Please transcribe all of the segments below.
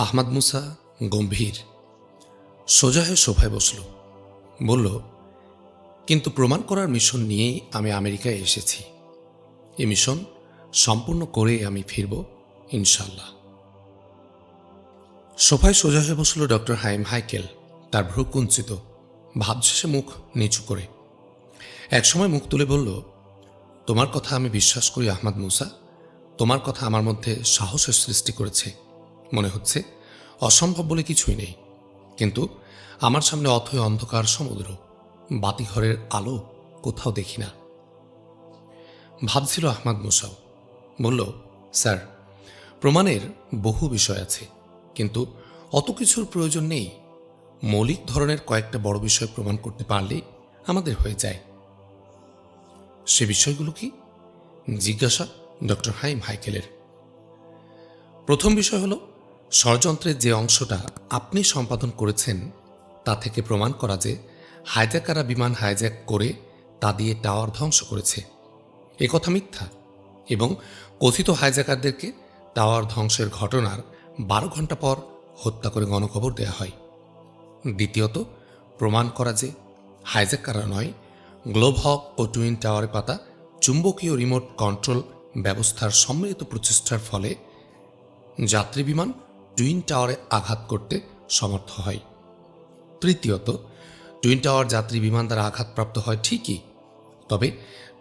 আহমাদ মুসা গম্ভীর। সোজা হয়ে সোফায় বসল। বলল, কিন্তু প্রমাণ করার মিশন নিয়েই আমি আমেরিকায় এসেছি। এ মিশন সম্পূর্ণ করে আমি ফিরব ইনশাল্লাহ সোফায় সোজা হয়ে বসল ডক্টর হাইম হাইকেল। তার ভ্রু কুঞ্চিত। ভাবশেষে মুখ নিচু করে। একসময় মুখ তুলে বলল, তোমার কথা আমি বিশ্বাস করি আহমাদ মুসা। তোমার কথা আমার মধ্যে সাহসের সৃষ্টি করেছে। মনে হচ্ছে, অসম্ভব বলে কিছুই নেই। কিন্তু আমার সামনে অথই অন্ধকার সমুদ্র, বাতিঘরের আলো কোথাও দেখি না। ভাবছিল আহমাদ মুসাও। বলল, স্যার, প্রমাণের বহু বিষয় আছে, কিন্তু অত কিছুর প্রয়োজন নেই। মৌলিক ধরনের কয়েকটা বড় বিষয় প্রমাণ করতে পারলেই আমাদের হয়ে যায়। সে বিষয়গুলো কি? জিজ্ঞাসা ডক্টর হাইম হাইকেলের। প্রথম বিষয় হলো ষড়যন্ত্রের যে অংশটা আপনি সম্পাদন করেছেন, তা থেকে প্রমাণ করা যে হাইজ্যাকারা বিমান হাইজ্যাক করে তা দিয়ে টাওয়ার ধ্বংস করেছে। এ কথা মিথ্যা এবং কথিত হাইজ্যাকারদেরকে টাওয়ার ধ্বংসের ঘটনার বারো ঘণ্টা পর হত্যা করে গণকবর দেয়া হয়। দ্বিতীয়ত, প্রমাণ করা যে হাইজ্যাকাররা নয়, গ্লোব হক ও টুইন টাওয়ারে পাতা চুম্বকীয় রিমোট কন্ট্রোল ব্যবস্থার সম্মিলিত প্রচেষ্টার ফলে যাত্রী বিমান টুইন টাওয়ারে আঘাত করতে সমর্থ হয়। তৃতীয়ত, টুইন টাওয়ার যাত্রী বিমান দ্বারা আঘাতপ্রাপ্ত হয় ঠিকই, তবে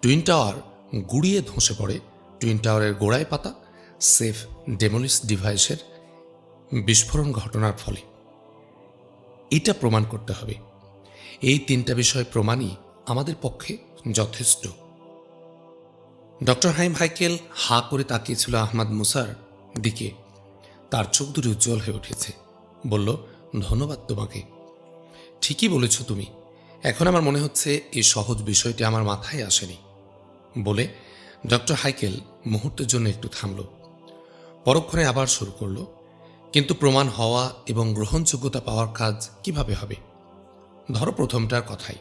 টুইন টাওয়ার গুড়িয়ে ধসে পড়ে, টুইন টাওয়ারের গোড়ায় পাতা, সেফ ডেমোলিস ডিভাইসের বিস্ফোরণ ঘটনার ফলে। এটা প্রমাণ করতে হবে। এই তিনটা বিষয় প্রমাণই আমাদের পক্ষে যথেষ্ট। ডক্টর হাইম হাইকেল হা করে তাকিয়েছিল আহমাদ মুসার দিকে। তার চোখ দুটি উজ্জ্বল হয়ে উঠেছে। বলল, ধন্যবাদ তোমাকে। ঠিকই বলেছ তুমি। এখন আমার মনে হচ্ছে এই সহজ বিষয়টি আমার মাথায় আসেনি। বলে ডক্টর হাইকেল মুহূর্তের জন্য একটু থামল। পরক্ষণে আবার শুরু করল, কিন্তু প্রমাণ হওয়া এবং গ্রহণযোগ্যতা পাওয়ার কাজ কীভাবে হবে? ধরো প্রথমটার কথাই।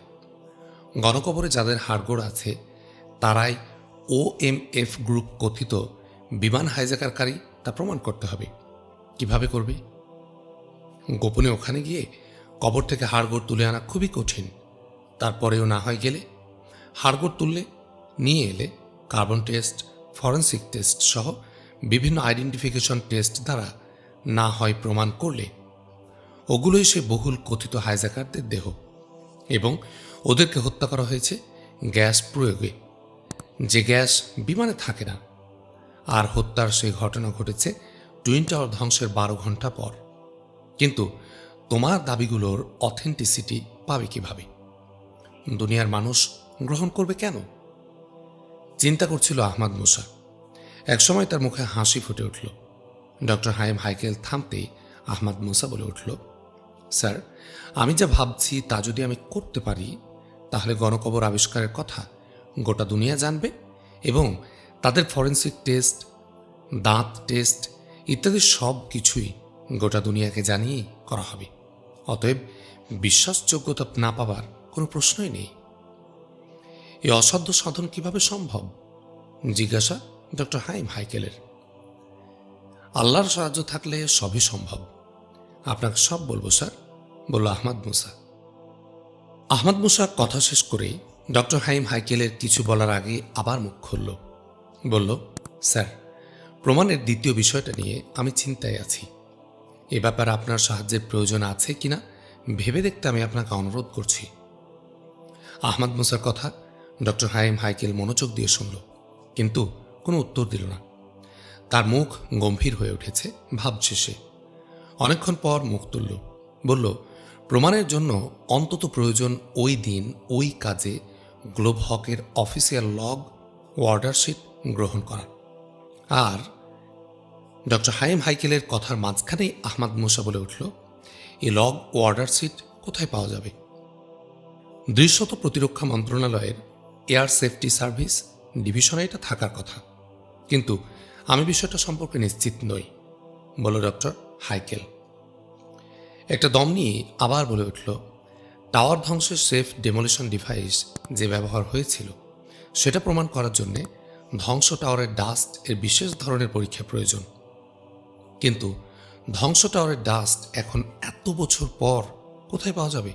গণকবরে যাদের হাড়গোড় আছে, তারাই ও এম এফ গ্রুপ কথিত বিমান হাইজাকারকারী তা প্রমাণ করতে হবে। কীভাবে করবে? গোপনে ওখানে গিয়ে কবর থেকে হাড়গোড় তুলে আনা খুবই কঠিন। তারপরেও না হয় গেলে হাড়গোড় তুললে নিয়ে এলে কার্বন টেস্ট, ফরেন্সিক টেস্ট সহ বিভিন্ন আইডেন্টিফিকেশন টেস্ট দ্বারা না হয় প্রমাণ করলে ওগুলোই সে বহুল কথিত হাইজাকারদের দেহ এবং ওদেরকে হত্যা করা হয়েছে গ্যাস প্রয়োগে। যে গ্যাস বিমানে থাকে না, আর হত্যার সেই ঘটনা ঘটেছে টুইন টাওয়ার ধ্বংসের বারো ঘণ্টা পর। কিন্তু তোমার দাবিগুলোর অথেন্টিসিটি পাবে কীভাবে? দুনিয়ার মানুষ গ্রহণ করবে কেন? চিন্তা করছিল আহমাদ মুসা। একসময় তার মুখে হাসি ফুটে উঠল। ডক্টর হাইম হাইকেল থামতেই আহমাদ মুসা বলে উঠল, স্যার, আমি যা ভাবছি তা যদি আমি করতে পারি, তাহলে গণকবর আবিষ্কারের কথা গোটা দুনিয়া জানবে এবং তাদের ফরেন্সিক টেস্ট, দাঁত টেস্ট ইত্যাদি সব কিছুই গোটা দুনিয়াকে জানিয়েই করা হবে। অতএব বিশ্বাসযোগ্যতা না পাবার কোনো প্রশ্নই নেই। এই অসাধ্য সাধন কীভাবে সম্ভব? জিজ্ঞাসা ডক্টর হাইম হাইকেলের। আল্লাহর সাহায্য থাকলে সবই সম্ভব। আপনাকে সব বলব, স্যার, বলল আহমদ মুসা। আহমদ মুসা কথা শেষ করেই ডক্টর হাইম হাইকেলের কিছু বলার আগে আবার মুখ খুলল। বলল, স্যার প্রমাণের দ্বিতীয় বিষয়টা নিয়ে আমি চিন্তায় আছি। এ ব্যাপারে আপনার সাহায্যের প্রয়োজন আছে কিনা ভেবে দেখতে আমি আপনাকে অনুরোধ করছি। আহমদ মুসার কথা ডক্টর হাইম হাইকেল মনোযোগ দিয়ে শুনল, কিন্তু কোনো উত্তর দিল না। তার মুখ গম্ভীর হয়ে উঠেছে ভাবছে সে। অনেকক্ষণ পর মুখ তুলল, বলল, প্রমাণের জন্য অন্তত প্রয়োজন ওই দিন ওই কাজে গ্লোব হকের অফিসিয়াল লগ ওয়ার্ডারশিট গ্রহণ করা। আর ডক্টর হাইম হাইকেলের কথার মাঝখানেই আহমাদ মুসা বলে উঠল এই লগ ওয়ার্ডার সিট কোথায় পাওয়া যাবে? দৃশ্যত প্রতিরক্ষা মন্ত্রণালয়ের এয়ার সেফটি সার্ভিস ডিভিশনে এটা থাকার কথা। কিন্তু আমি বিষয়টা সম্পর্কে নিশ্চিত নই বলল ডক্টর হাইকেল। একটা দম নিয়ে আবার বলে উঠল, টাওয়ার ধ্বংসের সেফ ডেমোলিশন ডিভাইস যে ব্যবহার হয়েছিল, সেটা প্রমাণ করার জন্যে ধ্বংস টাওয়ারের ডাস্ট এর বিশেষ ধরনের পরীক্ষা প্রয়োজন। কিন্তু ধ্বংস টাওয়ারের ডাস্ট এখন এত বছর পর কোথায় পাওয়া যাবে?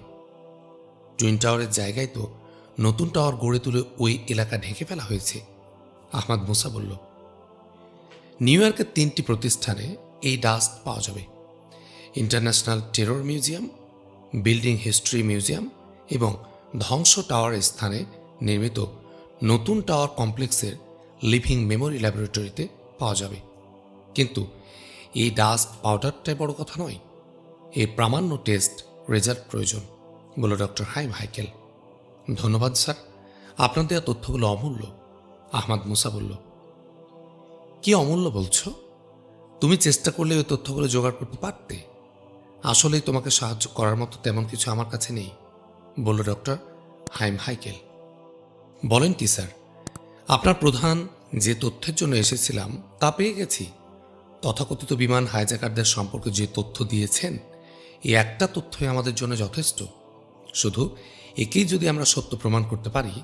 টুইন টাওয়ারের জায়গায় তো নতুন টাওয়ার গড়ে তুলে ওই এলাকা ঢেকে ফেলা হয়েছে, আহমদ মুসা বলল। নিউ ইয়র্কের তিনটি প্রতিষ্ঠানে এই ডাস্ট পাওয়া যাবে। International Terror Museum, Building History Museum এবং ধ্বংস টাওয়ার স্থানে নির্মিত নতুন টাওয়ার কমপ্লেক্সের লিভিং মেমোরি ল্যাবরেটরিতে পাওয়া যাবে। কিন্তু এই ডাস্ট পাউডারটাই বড় কথা নয়। এর প্রামাণ্য টেস্ট রেজাল্ট প্রয়োজন বলল ডক্টর হাইম হাইকেল। ধন্যবাদ, স্যার। আপনার দেওয়া তথ্যগুলো অমূল্য, আহমাদ মুসা বলল। কি অমূল্য বলছো? তুমি চেষ্টা করলে ওই তথ্যগুলো জোগাড় করতে পারতে। আসলেই তোমাকে সাহায্য করার মতো তেমন কিছু আমার কাছে নেই, বলল ডক্টর হাইম হাইকেল। বলেন কি, স্যার? আপনার প্রধান যে তথ্যের জন্য এসেছিলাম তা পেয়ে গেছি। তথাকথিত বিমান হাইজ্যাকারদের সম্পর্কে যে তথ্য দিয়েছেন এই একটা তথ্যই আমাদের জন্য যথেষ্ট। শুধু একেই যদি আমরা সত্য প্রমাণ করতে পারি,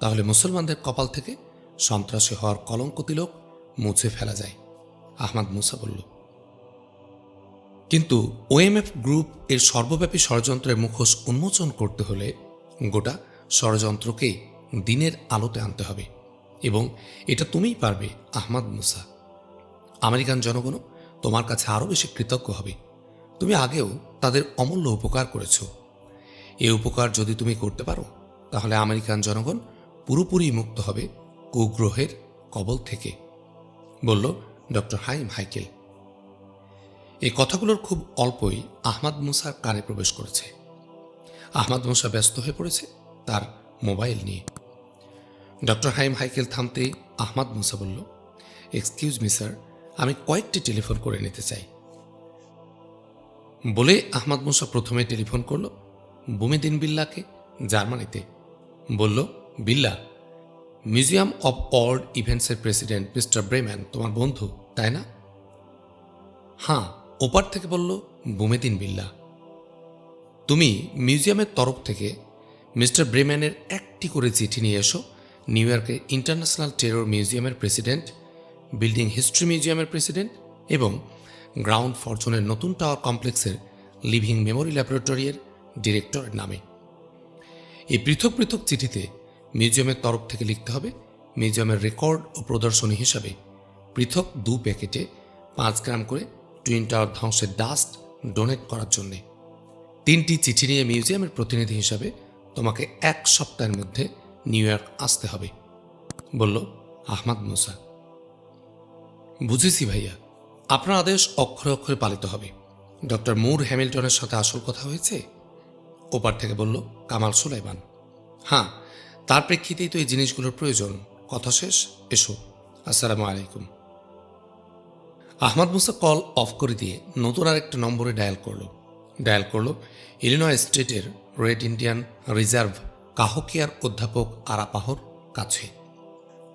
তাহলে মুসলমানদের কপাল থেকে সন্ত্রাসী হওয়ার কলঙ্ক তিলক মুছে ফেলা যায়, আহমাদ মুসা বলল। কিন্তু ওএমএফ গ্রুপ এর সর্বব্যাপী ষড়যন্ত্রের মুখোশ উন্মোচন করতে হলে গোটা ষড়যন্ত্রকেই দিনের আলোতে আনতে হবে। এবং এটা তুমিই পারবে, আহমাদ মুসা। আমেরিকান জনগণও তোমার কাছে আরও বেশি কৃতজ্ঞ হবে। তুমি আগেও তাদের অমূল্য উপকার করেছ। এই উপকার যদি তুমি করতে পারো, তাহলে আমেরিকান জনগণ পুরোপুরি মুক্ত হবে কুগ্রহের কবল থেকে, বলল ডক্টর হাইম হাইকেল। এই কথাগুলোর খুব অল্পই আহমাদ মুসার কানে প্রবেশ করেছে। আহমাদ মুসা ব্যস্ত হয়ে পড়েছে তার মোবাইল নিয়ে। ডক্টর হাইম হাইকেল থামতেই আহমাদ মুসা বলল, এক্সকিউজ মি, স্যার, আমি কয়েকটি টেলিফোন করে নিতে চাই। বলে আহমাদ মুসা প্রথমে টেলিফোন করল বুমেদিন বিল্লাকে, জার্মানিতে। বলল, বিল্লা, মিউজিয়াম অব অর্ড ইভেন্টসের প্রেসিডেন্ট মিস্টার ব্রেম্যান তোমার বন্ধু, তাই না? হ্যাঁ ওপার থেকে বলল বুমেদিন বিল্লা। তুমি মিউজিয়ামের তরফ থেকে মিস্টার ব্রেম্যানের একটি করে চিঠি নিয়ে এসো নিউ ইয়র্কে ইন্টারন্যাশনাল টেরর মিউজিয়ামের প্রেসিডেন্ট, বিল্ডিং হিস্ট্রি মিউজিয়ামের প্রেসিডেন্ট এবং গ্রাউন্ড ফরচুনের নতুন টাওয়ার কমপ্লেক্সের লিভিং মেমোরি ল্যাবরেটরির ডিরেক্টরের নামে। এই পৃথক পৃথক চিঠিতে মিউজিয়ামের তরফ থেকে লিখতে হবে, মিউজিয়ামের রেকর্ড ও প্রদর্শনী হিসাবে পৃথক দু প্যাকেটে পাঁচ গ্রাম করে টুইন টাওয়ার ধ্বংসের ডাস্ট ডোনেট করার জন্যে। তিনটি চিঠি নিয়ে মিউজিয়ামের প্রতিনিধি হিসাবে তোমাকে এক সপ্তাহের মধ্যে নিউ ইয়র্ক আসতে হবে। বলল, আহমাদ মুসা, বুঝেছি ভাইয়া, আপনার আদেশ অক্ষরে অক্ষরে পালিত হবে। ডক্টর মুর হ্যামিল্টনের সাথে আসল কথা হয়েছে? ওপার থেকে বলল, কামাল সুলাইমান। হ্যাঁ তার প্রেক্ষিতেই তো এই জিনিসগুলোর প্রয়োজন। কথা শেষ, এসো। আসসালামু আলাইকুম। আহমদ মুসা কল অফ করে দিয়ে নতুন আরেকটা নম্বরে ডায়াল করল। ডায়াল করল, ইলিনয় স্টেটের রেড ইন্ডিয়ান রিজার্ভ কাহকিয়ার অধ্যাপক আরাপাহর কাছে।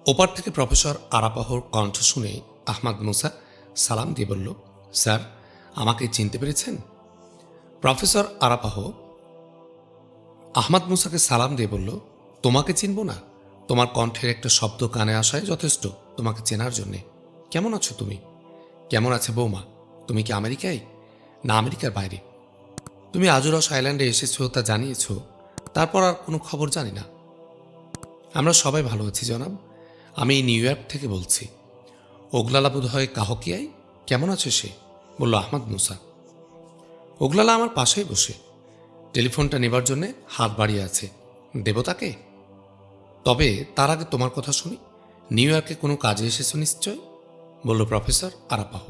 ওপার থেকে প্রফেসর আরাপাহর কণ্ঠ শুনে আহমদ মুসা সালাম দিয়ে বলল, স্যার, আমাকে চিনতে পেরেছেন? প্রফেসর আরাপাহ আহমদ মুসাকে সালাম দিয়ে বলল, তোমাকে চিনব না। তোমার কণ্ঠের একটা শব্দ কানে আসায় যথেষ্ট তোমাকে চেনার জন্যে। কেমন আছো তুমি? কেমন আছে বৌমা? তুমি কি আমেরিকায়? না আমেরিকার বাইরে। তুমি আজুরস আইল্যান্ডে এসেছ তা জানিয়েছ। তারপর আর কোনো খবর জানি না। আমরা সবাই ভালো আছি, জনাব। আমি নিউ ইয়র্ক থেকে বলছি। ওগলালা বোধ হয় কাহকিয়ায়? কেমন আছে সে? বলল আহমদ মুসা। ওগলালা আমার পাশেই বসে। টেলিফোনটা নেবার জন্যে হাত বাড়িয়ে আছে। দেবতাকে? তবে তার আগে তোমার কথা শুনি। নিউ ইয়র্কে কোনো কাজে এসেছ নিশ্চয়? বলল প্রফেসর আরাপাহ।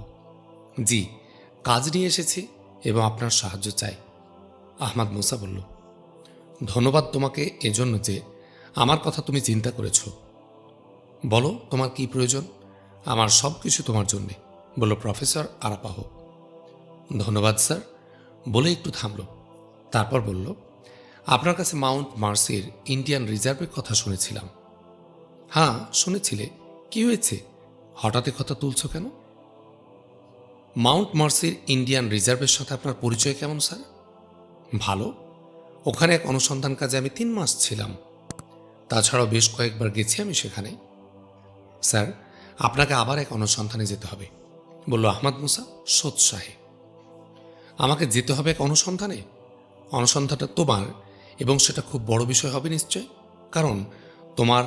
জি, কাজ নিয়ে এসেছি এবং আপনার সাহায্য চাই। আহমাদ মুসা বলল ধন্যবাদ তোমাকে এজন্য যে আমার কথা তুমি চিন্তা করেছ। বলো, তোমার কি প্রয়োজন? আমার সব কিছু তোমার জন্যে। বলল প্রফেসর আরাপাহ ধন্যবাদ, স্যার। বলে একটু থামল। তারপর বলল, আপনার কাছে মাউন্ট মার্সির ইন্ডিয়ান রিজার্ভের কথা শুনেছিলাম। হ্যাঁ শুনেছিলে। কি হয়েছে? হঠাৎ কথা তুলছ কেন? মাউন্ট মার্সির ইন্ডিয়ান রিজার্ভের সাথে আপনার পরিচয় কেমন, স্যার? ভালো। ওখানে এক অনুসন্ধান কাজে আমি তিন মাস ছিলাম। তাছাড়াও বেশ কয়েকবার গেছি আমি সেখানে। স্যার, আপনাকে আবার এক অনুসন্ধানে যেতে হবে। বলল, আহমদ মুসা সোৎসাহে আমাকে যেতে হবে এক অনুসন্ধানে? অনুসন্ধানটা তোমার, এবং সেটা খুব বড় বিষয় হবে নিশ্চয়? কারণ তোমার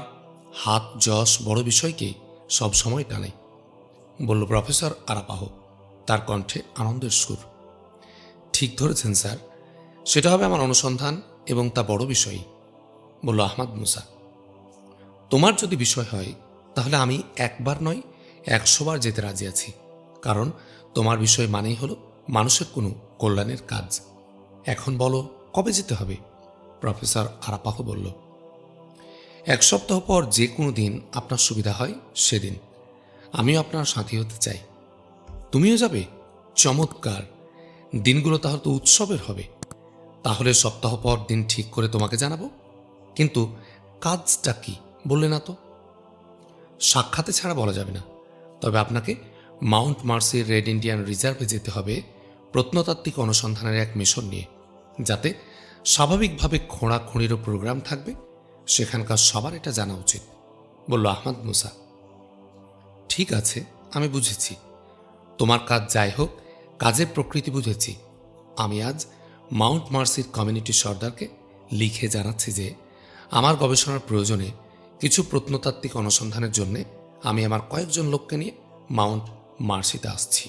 হাত, যশ বড় বিষয়কে সব সময় টানে। বলল, প্রফেসর আরাপাহ, তার কণ্ঠে আনন্দের সুর। ঠিক ধরেছেন, স্যার। সেটা হবে আমার অনুসন্ধান এবং তা বড় বিষয়ই, বলল আহমদ মুসা। তোমার যদি বিষয় হয়, তাহলে আমি একবার নয়, একশোবার যেতে রাজি আছি, কারণ তোমার বিষয় মানেই হলো মানুষের কোনো কল্যাণের কাজ। এখন বলো, কবে যেতে হবে? প্রফেসর আরাপাহ বলল, এক সপ্তাহ পর যে কোনো দিন আপনার সুবিধা হয়, সেদিন। আমিও আপনার সাথী হতে চাই। তুমিও যাবে? চমৎকার। দিনগুলো তাহলে তো উৎসবের হবে। তাহলে সপ্তাহ পর দিন ঠিক করে তোমাকে জানাব। কিন্তু কাজটা কি, বললে না তো? সাক্ষাতে ছাড়া বলা যাবে না। তবে আপনাকে মাউন্ট মার্সির রেড ইন্ডিয়ান রিজার্ভে যেতে হবে প্রত্নতাত্ত্বিক অনুসন্ধানের এক মিশন নিয়ে, যাতে স্বাভাবিকভাবে খোঁড়াখুঁড়িরও প্রোগ্রাম থাকবে, সেখানকার সবার এটা জানা উচিত, বলল আহমদ মুসা। ঠিক আছে, আমি বুঝেছি। তোমার কাজ যাই হোক, কাজের প্রকৃতি বুঝেছি। আমি আজ মাউন্ট মার্সির কমিউনিটি সর্দারকে লিখে জানাচ্ছি যে, আমার গবেষণার প্রয়োজনে কিছু প্রত্নতাত্ত্বিক অনুসন্ধানের জন্যে আমি আমার কয়েকজন লোককে নিয়ে মাউন্ট মার্সিতে আসছি।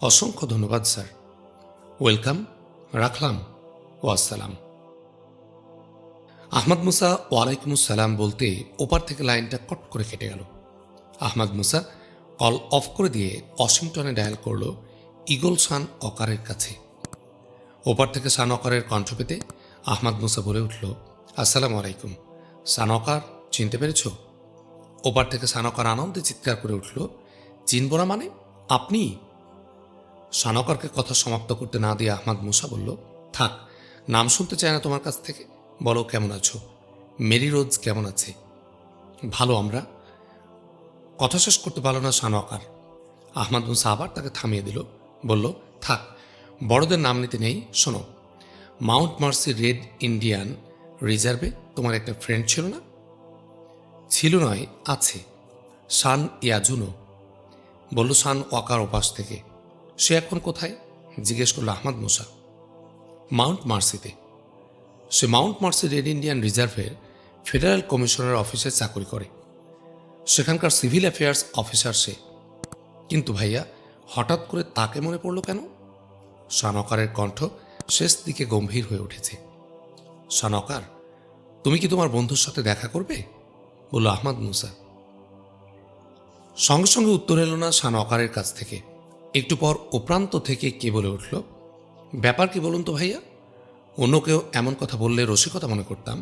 অসংখ্য ধন্যবাদ, স্যার। ওয়েলকাম, রাখলাম, ও আসসালাম। আহমদ মুসা ওয়ালাইকুম সালাম বলতে ওপার থেকে লাইনটা কট করে কেটে গেল। আহমদ মুসা কল অফ করে দিয়ে ওয়াশিংটনে ডায়াল করল ইগল সান অকারের কাছে। ওপার থেকে সান অকারের কণ্ঠ পেতে আহমদ মুসা বলে উঠল, আসসালামু আলাইকুম। সান অকার চিনতে পেরেছ? ওপার থেকে সানকার আনন্দে চিৎকার করে উঠল, চিনব না মানে? আপনি? সানকারকে কথা সমাপ্ত করতে না দিয়ে আহমদ মুসা বলল, থাক, নাম শুনতে চায় না তোমার কাছ থেকে। বলো, কেমন আছো? মেরি রোজ কেমন আছে? ভালো আমরা। কথা শেষ করতে পারল না সানোয়াকার আহমদ মুসা আবার তাকে থামিয়ে দিল, বলল, থাক বড়দের নাম নিতে নেই, শোনো। মাউন্ট মার্সি রেড ইন্ডিয়ান রিজার্ভে তোমার একটা ফ্রেন্ড ছিল না? ছিল নয়, আছে। সান ইয়াজুনো। বলল, সান ওয়াকার ওপাশ থেকে। সে এখন কোথায়? জিজ্ঞেস করল, আহমদ মুসা। মাউন্ট মার্সিতে। সে মাউন্ট মার্সি রেড ইন্ডিয়ান রিজার্ভের ফেডারেল কমিশনার অফিসে চাকরি করে। সেখানকার সিভিল অ্যাফেয়ার্স অফিসার সে। কিন্তু ভাইয়া, হঠাৎ করে তাকে মনে পড়ল কেন? সানকারের কণ্ঠ শেষ দিকে গম্ভীর হয়ে উঠেছে। সানকার, তুমি কি তোমার বন্ধুর সাথে দেখা করবে? বলল আহমদ মুসা। সঙ্গে সঙ্গে উত্তর এলো না সানকারের কাছ থেকে। একটু পর ওপ্রান্ত থেকে কে বলে উঠল, ব্যাপার কি বলুন তো ভাইয়া? অন্য কেউ এমন কথা বললে রসিকতা মনে করতাম,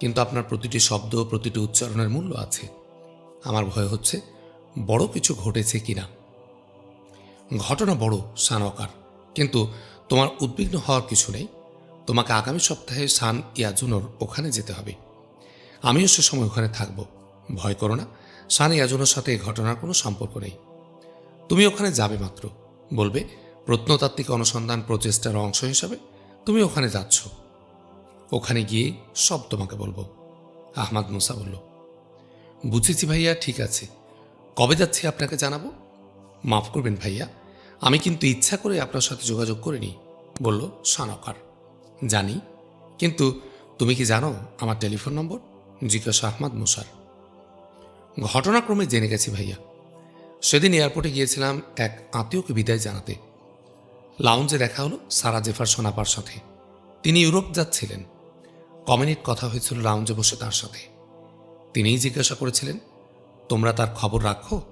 কিন্তু আপনার প্রতিটি শব্দ, প্রতিটি উচ্চারণের মূল্য আছে। আমার ভয় হচ্ছে বড় কিছু ঘটেছে কিনা। ঘটনা বড়, সানকার। কিন্তু তোমার উদ্বিগ্ন হওয়ার কিছু নেই। তোমাকে আগামী সপ্তাহে সান ইয়াজুনোর ওখানে যেতে হবে। আমিও সে সময় ওখানে থাকব। ভয় করো না, সান ইয়াজুনোর সাথে এই ঘটনার কোনো সম্পর্ক নেই। তুমি ওখানে যাবে মাত্র। বলবে, প্রত্নতাত্ত্বিক অনুসন্ধান প্রচেষ্টার অংশ হিসাবে তুমি ওখানে যাচ্ছ। ওখানে গিয়ে সব তোমাকে বলব। আহমাদ মুসা বলল, বুঝেছি ভাইয়া, ঠিক আছে। কবে যাচ্ছি আপনাকে জানাব? মাফ করবেন ভাইয়া। আমি কিন্তু ইচ্ছা করে আপনার সাথে যোগাযোগ করিনি, বলল সানকার। জানি, কিন্তু তুমি কি জানো আমার টেলিফোন নম্বর? জিজ্ঞাসা আহমদ মুসার। ঘটনাক্রমে জেনে গেছি ভাইয়া। সেদিন এয়ারপোর্টে গিয়েছিলাম এক আত্মীয়কে বিদায় জানাতে। লাউঞ্জে দেখা হলো সারা জেফারসন আপার সাথে। তিনি ইউরোপ যাচ্ছিলেন। কমিনিট কথা হয়েছিল লাউঞ্জে বসে তার সাথে। তিনিই জিজ্ঞাসা করেছিলেন, তোমরা তার খবর রাখো?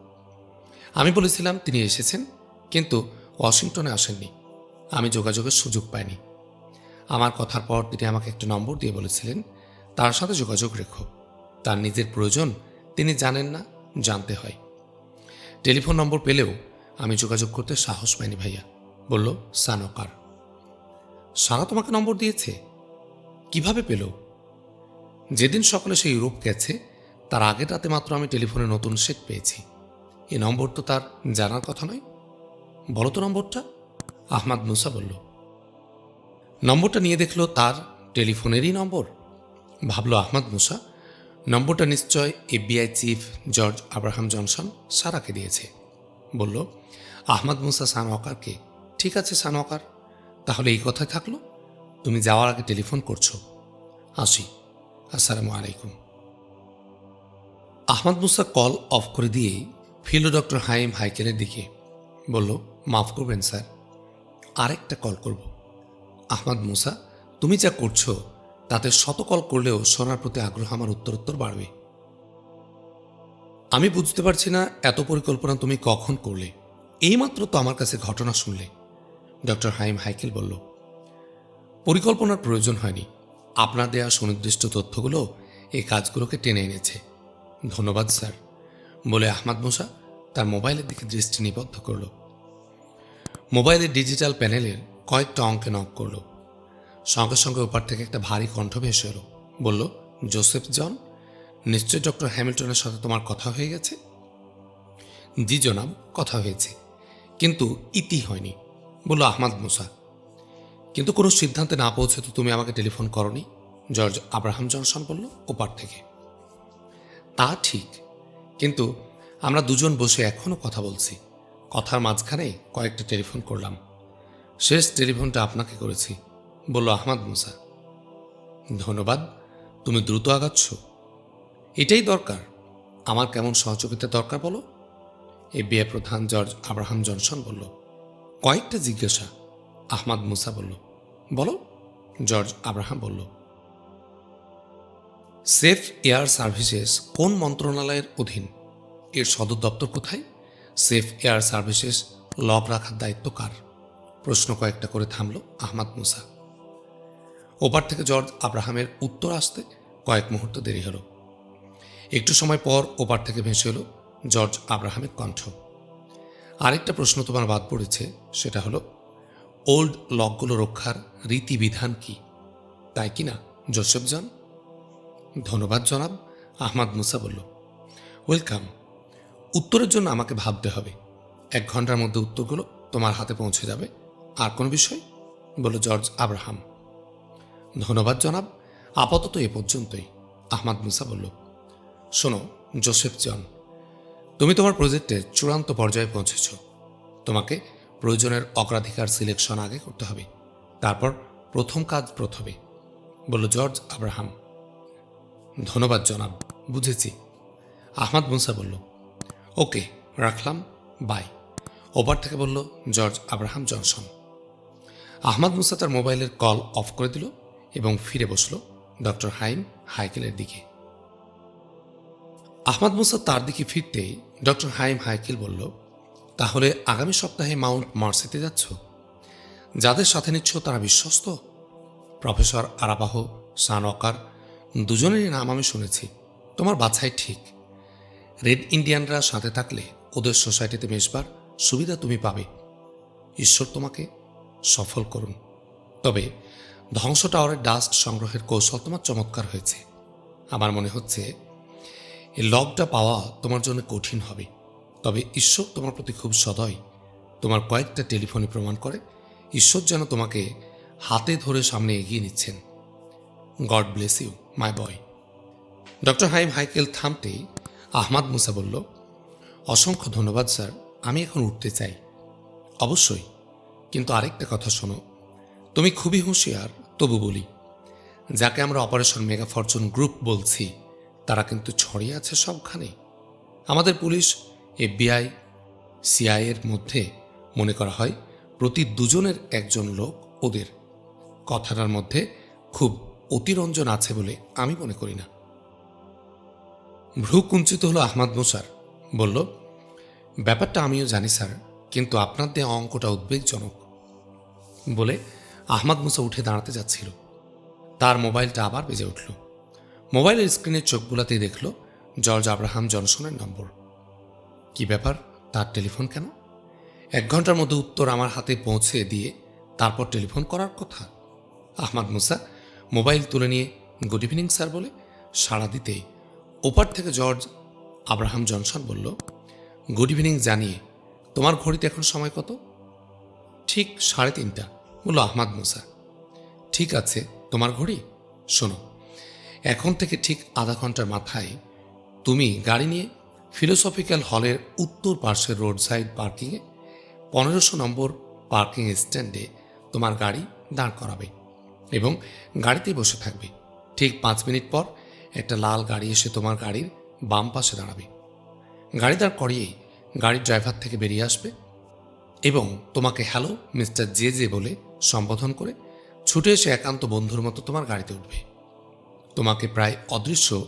আমি বলেছিলাম, তিনি এসেছেন। কিন্তু ওয়াশিংটনে আসেননি। আমি যোগাযোগের সুযোগ পাইনি। আমার কথার পর তিনি আমাকে একটা নম্বর দিয়ে বলেছিলেন, তার সাথে যোগাযোগ রেখো। তার নিজের প্রয়োজন তিনি জানেন না, জানতে হয়। টেলিফোন নম্বর পেলেও আমি যোগাযোগ করতে সাহস পাইনি ভাইয়া। বলল, সানকার। সারা তোমাকে নম্বর দিয়েছে? কীভাবে পেল? যেদিন সকালে সে ইউরোপ গেছে, তার আগের রাতে মাত্র আমি টেলিফোনে নতুন সেট পেয়েছি। এ নম্বর তো তার জানার কথা নয়। বলো তো নম্বরটা। আহমাদ মুসা বলল, নম্বরটা নিয়ে দেখল তার টেলিফোনেরই নম্বর। ভাবলো আহমাদ মুসা, নম্বরটা নিশ্চয় FBI chief George Abraham Johnson সারাকে দিয়েছে। বলল, আহমাদ মুসা সানওয়াকারকে। ঠিক আছে সানোয়ার তাহলে এই কথাই থাকল, তুমি যাওয়ার আগে টেলিফোন করছ। আসি, আসসালামু আলাইকুম। আহমদ মুসা কল অফ করে দিয়ে ফিরল ডক্টর হাইম হাইকেলের দিকে বলল, মাফ করবেন স্যার। আরেকটা কল করব। আহমদ মুসা, তুমি যা করছ, তাতে শত কল করলেও শোনার প্রতি আগ্রহ আমার উত্তরোত্তর বাড়বে। আমি বুঝতে পারছি না এত পরিকল্পনা তুমি কখন করলে। এইমাত্র তো আমার কাছে ঘটনা শুনলে। ডক্টর হাইম হাইকেল বলল, পরিকল্পনার প্রয়োজন হয়নি। আপনার দেয়া সুনির্দিষ্ট তথ্যগুলো এই কাজগুলোকে টেনে এনেছে। ধন্যবাদ স্যার। বলে আহমাদ মোসা তার মোবাইলের দিকে দৃষ্টি নিবদ্ধ করল। মোবাইলের ডিজিটাল প্যানেলের কয়েকটা অঙ্কে নক করল। সঙ্গে সঙ্গে ওপার থেকে একটা ভারী কণ্ঠ ভেসে এলো। বলল, জোসেফ জন নিশ্চয় ডক্টর হ্যামিল্টনের সাথে তোমার কথা হয়ে গেছে? জি জনাব, কথা হয়েছে। কিন্তু ইতি হয়নি। বলল, আহমাদ মুসা, কিন্তু কোনো সিদ্ধান্তে না পৌঁছে তো তুমি আমাকে টেলিফোন করনি? জর্জ আব্রাহাম জনসন বলল, ওপার থেকে। তা ঠিক, কিন্তু আমরা দুজন বসে এখনও কথা বলছি। কথার মাঝখানে কয়েকটা টেলিফোন করলাম। শেষ টেলিফোনটা আপনাকে করেছি, বলল আহমাদ মুসা। ধন্যবাদ, তুমি দ্রুত আগাচ্ছ। এটাই দরকার। আমার কেমন সহযোগিতা দরকার বলো? এফবিআই প্রধান জর্জ আব্রাহাম জনসন বলল। কয়েকটা জিজ্ঞাসা, আহমাদ মুসা বলল। বলো, জর্জ আব্রাহাম বলল। সেফ এয়ার সার্ভিসেস কোন মন্ত্রণালয়ের অধীন? এর সদর দপ্তর কোথায়? সেফ এয়ার সার্ভিসেস, লক রাখার দায়িত্ব কার? প্রশ্ন কয়েকটা করে থামল আহমাদ মুসা। ওপার থেকে জর্জ আব্রাহামের উত্তর আসতে কয়েক মুহূর্ত দেরি হলো। একটু সময় পর ওপার থেকে ভেসে এলো জর্জ আব্রাহামের কণ্ঠ। আরেকটা প্রশ্ন তোমার বাদ পড়েছে, সেটা হলো, ওল্ড লকগুলো রক্ষার রীতিবিধান কি? তাই কি না, জোসেফ জন? ধন্যবাদ জনাব, আহমাদ মুসা বলল। ওয়েলকাম। উত্তরের জন্য আমাকে ভাবতে হবে। এক ঘণ্টার মধ্যে উত্তরগুলো তোমার হাতে পৌঁছে যাবে। আর কোনো বিষয়? বলল জর্জ আব্রাহাম। ধন্যবাদ, জনাব। আপাতত এ পর্যন্তই। আহমাদ মুসা বলল, শোনো, জোসেফ জন, তুমি তোমার প্রজেক্টের চূড়ান্ত পর্যায়ে পৌঁছেছ। তোমাকে প্রয়োজনের অগ্রাধিকার সিলেকশন আগে করতে হবে। তারপর প্রথম কাজ প্রথমে, বলল জর্জ আব্রাহাম। ধন্যবাদ, জনাব। বুঝেছি। আহমাদ মুসা বলল ওকে, রাখলাম, বাই। ওপার থেকে বলল, George Abraham Johnson. Ahmad Musa তার মোবাইলের কল অফ করে দিল এবং ফিরে বসল ডক্টর হাইম হাইকেলের দিকে। আহমাদ মুসা তার দিকে ফিরতেই ডক্টর হাইম হাইকেল বলল, তাহলে আগামী সপ্তাহে মাউন্ট মার্সিতে যাচ্ছ? যাদের সাথে নিচ্ছ তারা বিশ্বস্ত? প্রফেসর আরাবাহ সানওয়াকার, দুজনেরই নাম আমি শুনেছি। তোমার বাছাই ঠিক। রেড ইন্ডিয়ানরা সাথে থাকলে ওদের সোসাইটিতে মেশবার সুবিধা তুমি পাবে। ঈশ্বর তোমাকে সফল করুন। তবে ধ্বংস টাওয়ারের ডাস্ট সংগ্রহের কৌশল তোমার চমৎকার হয়েছে। আমার মনে হচ্ছে এই লকটা পাওয়া তোমার জন্য কঠিন হবে। তবে ঈশ্বর তোমার প্রতি খুব সদয়। তোমার কয়েকটা টেলিফোনে প্রমাণ করে ঈশ্বর যেন তোমাকে হাতে ধরে সামনে এগিয়ে নিচ্ছেন। God bless you, my boy. Doctor Haim Haikel থামতেই Ahmad মুসা বলল, অসংখ্য ধন্যবাদ, স্যার। আমি এখন উঠতে চাই। অবশ্যই। কিন্তু আরেকটা কথা শোনো। তুমি খুবই হুঁশিয়ার, তবু বলি। যাকে আমরা অপারেশন মেগা ফরচুন গ্রুপ বলছি, তারা কিন্তু ছড়িয়ে আছে সবখানে। আমাদের পুলিশ, এফবিআই সিআইয়ের মধ্যে মনে করা হয়, প্রতি দুজনের একজন লোক ওদের। কথাটার মধ্যে খুব অতিরঞ্জন আছে বলে আমি মনে করি না। ভ্রু কুঞ্চিত হলো আহমাদ মুসার। বলল, ব্যাপারটা আমিও জানি, স্যার, কিন্তু আপনার দেওয়া অঙ্কটা উদ্বেগজনক। বলে আহমাদ মুসা উঠে দাঁড়াতে যাচ্ছিল। তার মোবাইলটা আবার বেজে উঠল। মোবাইলের স্ক্রিনে চোখ বুলাতেই দেখল জর্জ আব্রাহাম জনসনের নম্বর। কি ব্যাপার? তার টেলিফোন কেন? এক ঘণ্টার মধ্যে উত্তর আমার হাতে পৌঁছে দিয়ে তারপর টেলিফোন করার কথা। আহমাদ মুসা মোবাইল তুলে নিয়ে, গুড ইভিনিং, স্যার, বলে সাড়া দিতেই ওপার থেকে জর্জ আব্রাহাম জনসন বলল, গুড ইভিনিং জানিয়ে তোমার ঘড়িতে এখন সময় কত? ঠিক সাড়ে তিনটা, বলল আহমাদ মুসা। ঠিক আছে, তোমার ঘড়ি? শোনো, এখন থেকে ঠিক আধা ঘণ্টার মাথায় তুমি গাড়ি নিয়ে ফিলোসফিক্যাল হলের উত্তর পার্শ্বের রোড সাইড পার্কিংয়ে পনেরোশো নম্বর পার্কিং স্ট্যান্ডে তোমার গাড়ি দাঁড় করাবে এবং গাড়িতেই বসে থাকবে। ঠিক পাঁচ মিনিট পর একটা লাল গাড়ি এসে তোমার গাড়ির বাম পাশে দাঁড়াবে। গাড়ি দাঁড় করিয়েই গাড়ির ড্রাইভার থেকে বেরিয়ে আসবে এবং তোমাকে হ্যালো, মিস্টার জে জে বলে সম্বোধন করে ছুটে এসে একান্ত বন্ধুর মতো তোমার গাড়িতে উঠবে। তোমাকে প্রায় অদৃশ্য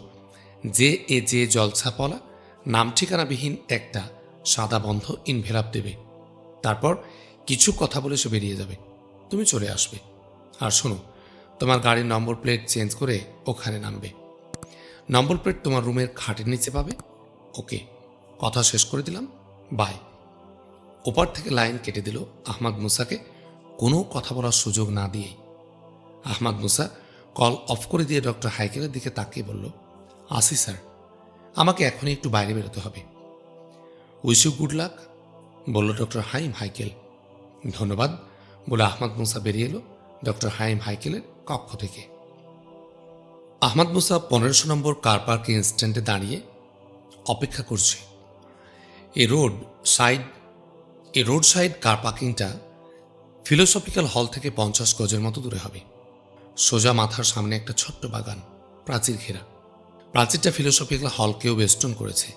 যে এ যে জলছাপলা নাম ঠিকানাবিহীন একটা সাদা বন্ধ ইনভেলাপ দেবে। তারপর কিছু কথা বলে সে বেরিয়ে যাবে। তুমি চলে আসবে। আর শোনো, তোমার গাড়ির নম্বর প্লেট চেঞ্জ করে ওখানে নামবে। নম্বর প্লেট তোমার রুমের খাটের নিচে পাবে। ওকে, কথা শেষ করে দিলাম। বাই। ওপার থেকে লাইন কেটে দিল আহমাদ মুসাকে। কোনো কথা বলার সুযোগ না দিয়েই আহমাদ মুসা কল অফ করে দিয়ে ডক্টর হাইকেলের দিকে তাকিয়ে বলল, আসি স্যার, আমাকে এখনই একটু বাইরে বেরোতে হবে। উইশ ইউ গুড লাক বলল ডক্টর হাইম হাইকেল। ধন্যবাদ, বলে আহমদ মুসা বেরিয়ে এলো ডক্টর হাইম হাইকেলের কক্ষ থেকে। আহমদ মুসা পনেরোশো নম্বর কার পার্কিং স্ট্যান্ডে দাঁড়িয়ে অপেক্ষা করছে। এ রোড সাইড এ রোড সাইড কার পার্কিংটা ফিলোসফিক্যাল হল থেকে পঞ্চাশ গজের মতো দূরে হবে। সোজা মাথার সামনে একটা ছোট্ট বাগান, প্রাচীর ঘেরা। প্রাচীরটা ফিলোসফিক্যাল হলকেও বেষ্টন করেছে।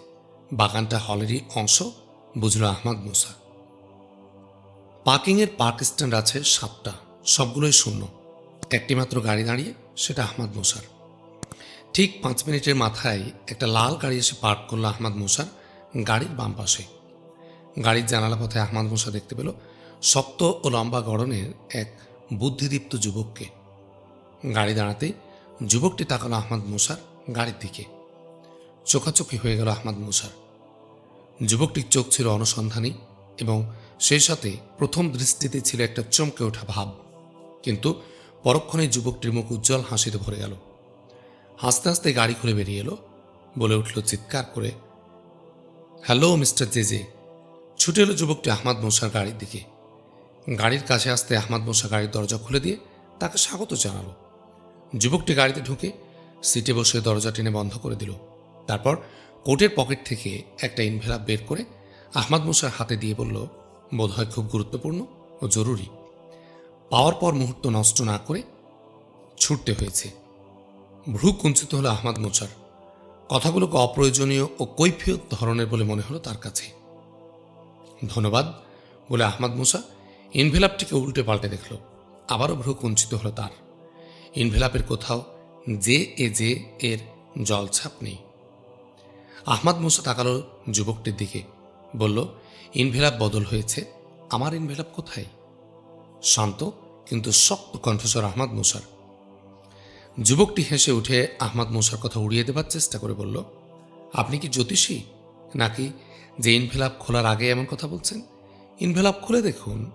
বাগানটা হলেরই অংশ, বুঝল আহমদ মুসা। পার্কিংয়ের পার্ক স্ট্যান্ড আছে সাতটা, সবগুলোই শূন্য। একটি মাত্র গাড়ি দাঁড়িয়ে, সেটা আহমদ মুসার। ঠিক পাঁচ মিনিটের মাথায় একটা লাল গাড়ি এসে পার্ক করল আহমদ মুসার গাড়ির বাম পাশে। গাড়ির জানালা পথে আহমদ মুসা দেখতে পেল শক্ত ও লম্বা গড়নের এক বুদ্ধিদীপ্ত যুবককে। গাড়ি দাঁড়াতেই যুবকটি তাকালো আহমদ মুসার গাড়ির দিকে। চোখাচোখি হয়ে গেল আহমদ মুসার। যুবকটির চোখ ছিল অনুসন্ধানী এবং সেই সাথে প্রথম দৃষ্টিতে ছিল একটা চমকে ওঠা ভাব। কিন্তু পরক্ষণে যুবকটির মুখ উজ্জ্বল হাসিতে ভরে গেল। হাসতে হাসতে গাড়ি খুলে বেরিয়ে এলো, বলে উঠল চিৎকার করে, হ্যালো, মিস্টার জেজে। ছুটে এলো যুবকটি আহমাদ মোসার গাড়ির দিকে। গাড়ির কাছে আসতে আহমাদ মোসা গাড়ির দরজা খুলে দিয়ে তাকে স্বাগত জানালো। যুবকটি গাড়িতে ঢুকে সিটে বসে দরজা টেনে বন্ধ করে দিল। তারপর কোটের পকেট থেকে একটা ইনভেলাপ বের করে আহমাদ মুসার হাতে দিয়ে বলল, বোধহয় খুব গুরুত্বপূর্ণ ও জরুরি। পাওয়ার পর মুহূর্ত নষ্ট না করে ছুটতে হয়েছে। ভ্রু কুঞ্চিত হলো আহমাদ মুসার কথাগুলোকে অপ্রয়োজনীয় ও কৈফিয়ত ধরনের বলে মনে হলো তার কাছে। ধন্যবাদ বলে আহমাদ মুসা ইনভেলাপটিকে উল্টে পাল্টে দেখল। আবারও ভ্রু কুঞ্চিত হলো তার। ইনভেলাপের কোথাও যে এ যে এর জলছাপ নেই। আহমাদ মুসা তাকালো যুবকটির দিকে। বলল ইনভেলাপ বদল হয়েছে। আমার ইনভেলাপ কোথায়? শান্ত কিন্তু শক্ত কণ্ঠস্বর আহমাদ মুসার যুবকটি হেসে উঠে আহমাদ মুসার কথা উড়িয়ে দেবার চেষ্টা করে বলল, আপনি কি জ্যোতিষী? নাকি যে ইনভেলাপ খোলার আগে এমন কথা বলছেন? ইনভেলাপ খুলে দেখুন।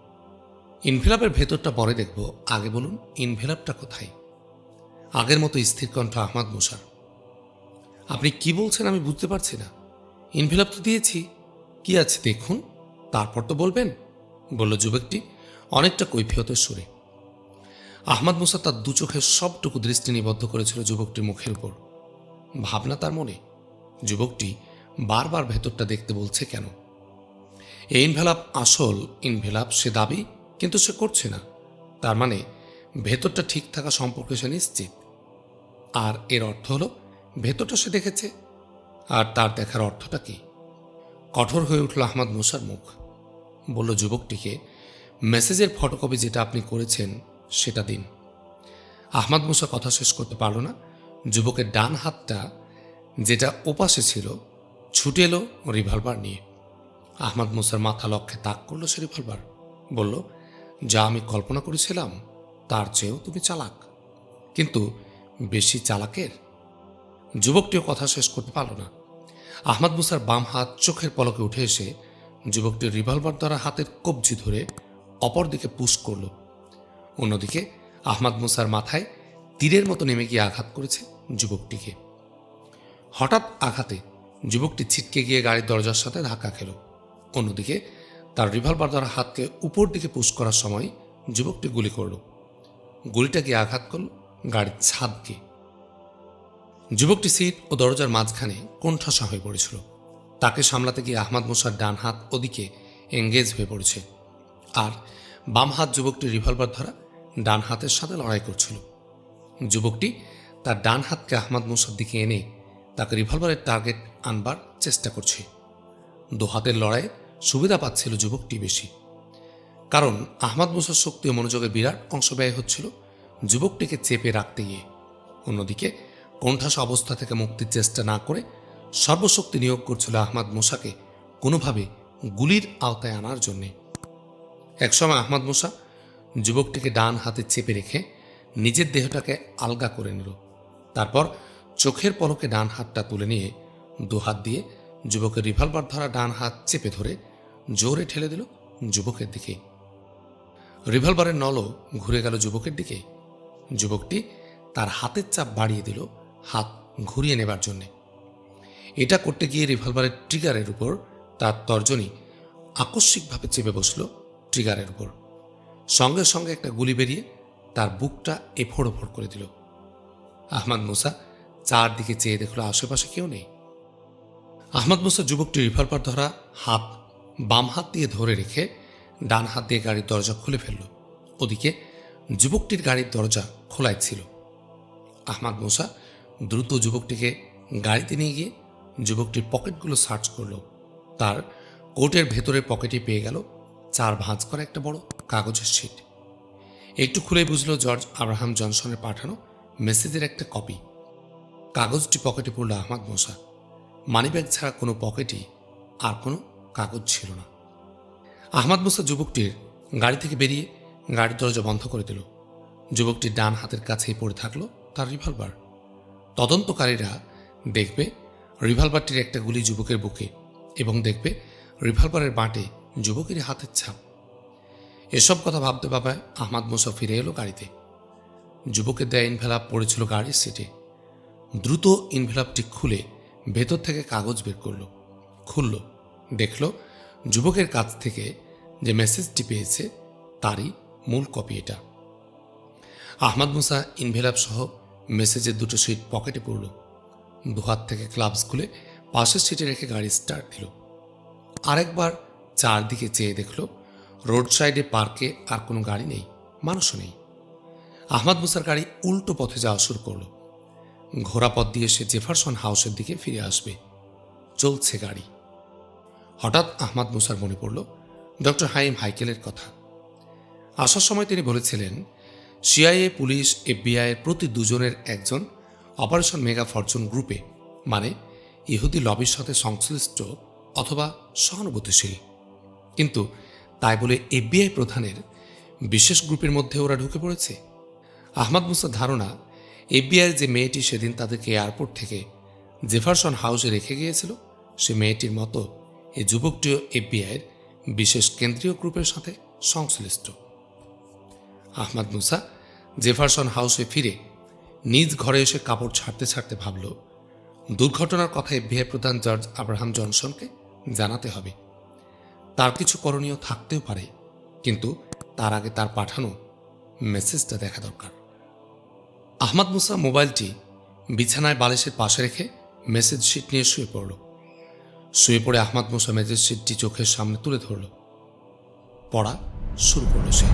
ইনভেলাপের ভেতরটা পরে দেখব। আগে বলুন ইনভেলাপটা কোথায়? আগের মতো স্থির কণ্ঠ আহমাদ মুসার। আপনি কি বলছেন আমি বুঝতে পারছি না। ইনভেলাপ তো দিয়েছি। কি আছে দেখুন। তারপর তো বলবেন, বলল যুবকটি, অনেকটা কৈফিয়তের সুরে। আহমাদ মুসা তার দু চোখের সবটুকু দৃষ্টি নিবদ্ধ করেছিল যুবকটির মুখের উপর। ভাবনা তার মনে, যুবকটি বারবার ভেতরটা দেখতে বলছে কেন? এই ইনভেলাপ আসল, ইনভেলাপ সে দাবি, কিন্তু সে করছে না। তার মানে ভেতরটা ঠিক থাকা সম্পর্কে সে নিশ্চিত। আর এর অর্থ হলো, ভেতরটা সে দেখেছে। আর তার দেখার অর্থটা কি? কঠোর হয়ে উঠল আহমদ মুসার মুখ। বলল যুবকটিকে, মেসেজের ফটোকপি যেটা আপনি করেছেন সেটা দিন। আহমদ মুসা কথা শেষ করতে পারল না। যুবকের ডান হাতটা যেটা ওপাশে ছিল, ছুটে এলো রিভলভার নিয়ে। আহমদ মুসার মাথা লক্ষ্যে তাক করল সে রিভলভার। বলল, যা আমি কল্পনা করেছিলাম, তার চেয়েও তুমি চালাক। কিন্তু বেশি চালাকের? যুবকটিও কথা শেষ করতে পারল না। আহমদ মুসার বাম হাত চোখের পলকে উঠে এসে যুবকটির রিভলভার দ্বারা হাতের কবজি ধরে অপর দিকে পুশ করল। অন্যদিকে, আহমাদ মুসার মাথায় তীরের মতো নেমে গিয়ে আঘাত করেছে যুবকটিকে। হঠাৎ আঘাতে যুবকটি ছিটকে গিয়ে গাড়ির দরজার সাথে ধাক্কা খেল। অন্যদিকে, তার রিভলভার দ্বারা হাতকে উপর দিকে পুশ করার সময় যুবকটি গুলি করল। গুলিটা গিয়ে আঘাত করল গাড়ির ছাদকে। যুবকটি সিট ও দরজার মাঝখানে কোণঠাসা হয়ে পড়েছিল। তাকে সামলাতে গিয়ে আহমাদ মুসার ডান হাত ওদিকে এঙ্গেজ হয়ে পড়েছে। আর বাম হাত যুবকটি রিভলভার ধরা ডান হাতের সাথে লড়াই করছিল। যুবকটি তার ডান হাতকে আহমাদ মুসার দিকে এনে তাকে রিভলভারের টার্গেট আনবার চেষ্টা করছে। দু হাতের লড়াইয়ে সুবিধা পাচ্ছিল যুবকটি বেশি। কারণ আহমাদ মুসার শক্তি ও মনোযোগের বিরাট অংশ ব্যয় হচ্ছিল যুবকটিকে চেপে রাখতে গিয়ে। অন্যদিকে কোণঠাসা অবস্থা থেকে মুক্তির চেষ্টা না করে সর্বশক্তি নিয়োগ করছিল আহমাদ মুসাকে কোনোভাবে গুলির আওতায় আনার জন্যে। একসময় আহমদ মুসা যুবকটিকে ডান হাতে চেপে রেখে নিজের দেহটাকে আলগা করে নিল। তারপর চোখের পলকে ডান হাতটা তুলে নিয়ে দু হাত দিয়ে যুবকের রিভলভার ধরা ডান হাত চেপে ধরে জোরে ঠেলে দিল যুবকের দিকে। রিভলভারের নলও ঘুরে গেল যুবকের দিকে। যুবকটি তার হাতের চাপ বাড়িয়ে দিল হাত ঘুরিয়ে নেবার জন্যে। এটা করতে গিয়ে রিভলভারের ট্রিগারের উপর তার তর্জনী আকস্মিকভাবে চেপে বসল ট্রিগারের উপর। সঙ্গে সঙ্গে একটা গুলি বেরিয়ে তার বুকটা এফোড় ওফোড় করে দিল। আহমদ মুসা চারদিকে চেয়ে দেখল আশেপাশে কেউ নেই। আহমদ মুসা যুবকটি রিভলভার ধরা হাত, বাম হাত দিয়ে ধরে রেখে ডান হাত দিয়ে গাড়ির দরজা খুলে ফেলল। ওদিকে যুবকটির গাড়ির দরজা খোলাই ছিল। আহমদ মুসা দ্রুত যুবকটিকে গাড়িতে নিয়ে গিয়ে যুবকটির পকেটগুলো সার্চ করল। তার কোটের ভেতরের পকেটে পেয়ে গেল চার ভাঁজ করা একটা বড় কাগজের শিট একটু খুলে বুঝলো জর্জ আব্রাহাম জনসনের পাঠানো মেসেজের একটা কপি কাগজটি পকেটে পড়ল আহমদ মোসা। মানিব্যাগ ছাড়া কোনো পকেটই আর কোনো কাগজ ছিল না। আহমদ মোসা যুবকটির গাড়ি থেকে বেরিয়ে গাড়ির দরজা বন্ধ করে দিল। যুবকটির ডান হাতের কাছেই পড়ে থাকল তার রিভলভার তদন্তকারীরা দেখবে রিভলভারটির একটা গুলি যুবকের বুকে এবং দেখবে রিভলভারের বাঁটে যুবকের হাতের ছাপ। এসব কথা ভাবতে ভাবে আহমাদ মুসা ফিরে এলো গাড়িতে। যুবকের দেয়া ইনভেলাপ পড়েছিল গাড়ির সিটে। দ্রুত ইনভেলাপটি খুলে ভেতর থেকে কাগজ বের করল, খুলল, দেখল যুবকের কাছ থেকে যে মেসেজটি পেয়েছে তারই মূল কপি এটা। আহমদ মুসা ইনভেলাপ সহ মেসেজের দুটো সিট পকেটে পড়ল দুহাত থেকে ক্লাবস খুলে পাশের সিটে রেখে গাড়ি স্টার্ট দিল। আরেকবার চারদিকে চেয়ে দেখল রোড সাইডে পার্কে আর কোনো গাড়ি নেই, মানুষও নেই। আহমদ মুসার গাড়ি উল্টো পথে যাওয়া শুরু করল। ঘোড়া পথ দিয়ে সে জেফারসন হাউসের দিকে ফিরে আসবে। চলছে গাড়ি। হঠাৎ আহমদ মুসার মনে পড়ল, ডক্টর হাইম হাইকেলের কথা। আসার সময় তিনি বলেছিলেন, সিআইএ, পুলিশ এফবিআইয়ের প্রতি দুজনের একজন অপারেশন মেগা ফরচুন গ্রুপে মানে ইহুদি লবির সাথে সংশ্লিষ্ট অথবা সহানুভূতিশীল। কিন্তু তাই বলে এফবিআই প্রধানের বিশেষ গ্রুপের মধ্যে ওরা ঢুকে পড়েছে। আহমদ মুসার ধারণা, এফবিআইয়ের যে মেয়েটি সেদিন তাদেরকে এয়ারপোর্ট থেকে জেফারসন হাউসে রেখে গিয়েছিল, সে মেয়েটির মতো এই যুবকটিও এফবিআইয়ের বিশেষ কেন্দ্রীয় গ্রুপের সাথে সংশ্লিষ্ট। আহমদ মুসা জেফারসন হাউসে ফিরে নিজ ঘরে এসে কাপড় ছাড়তে ছাড়তে ভাবল, দুর্ঘটনার কথা এফবিআই প্রধান জর্জ আব্রাহাম জনসনকে জানাতে হবে। তার কিছু করণীয় থাকতেও পারে, কিন্তু তার আগে তার পাঠানো মেসেজটা দেখা দরকার। আহমদ মুসা মোবাইলটি বিছানায় বালিশের পাশে রেখে মেসেজ শিট নিয়ে শুয়ে পড়ল। শুয়ে পড়ে আহমদ মুসা মেসেজ শিটটি চোখের সামনে তুলে ধরল। পড়া শুরু করল সে।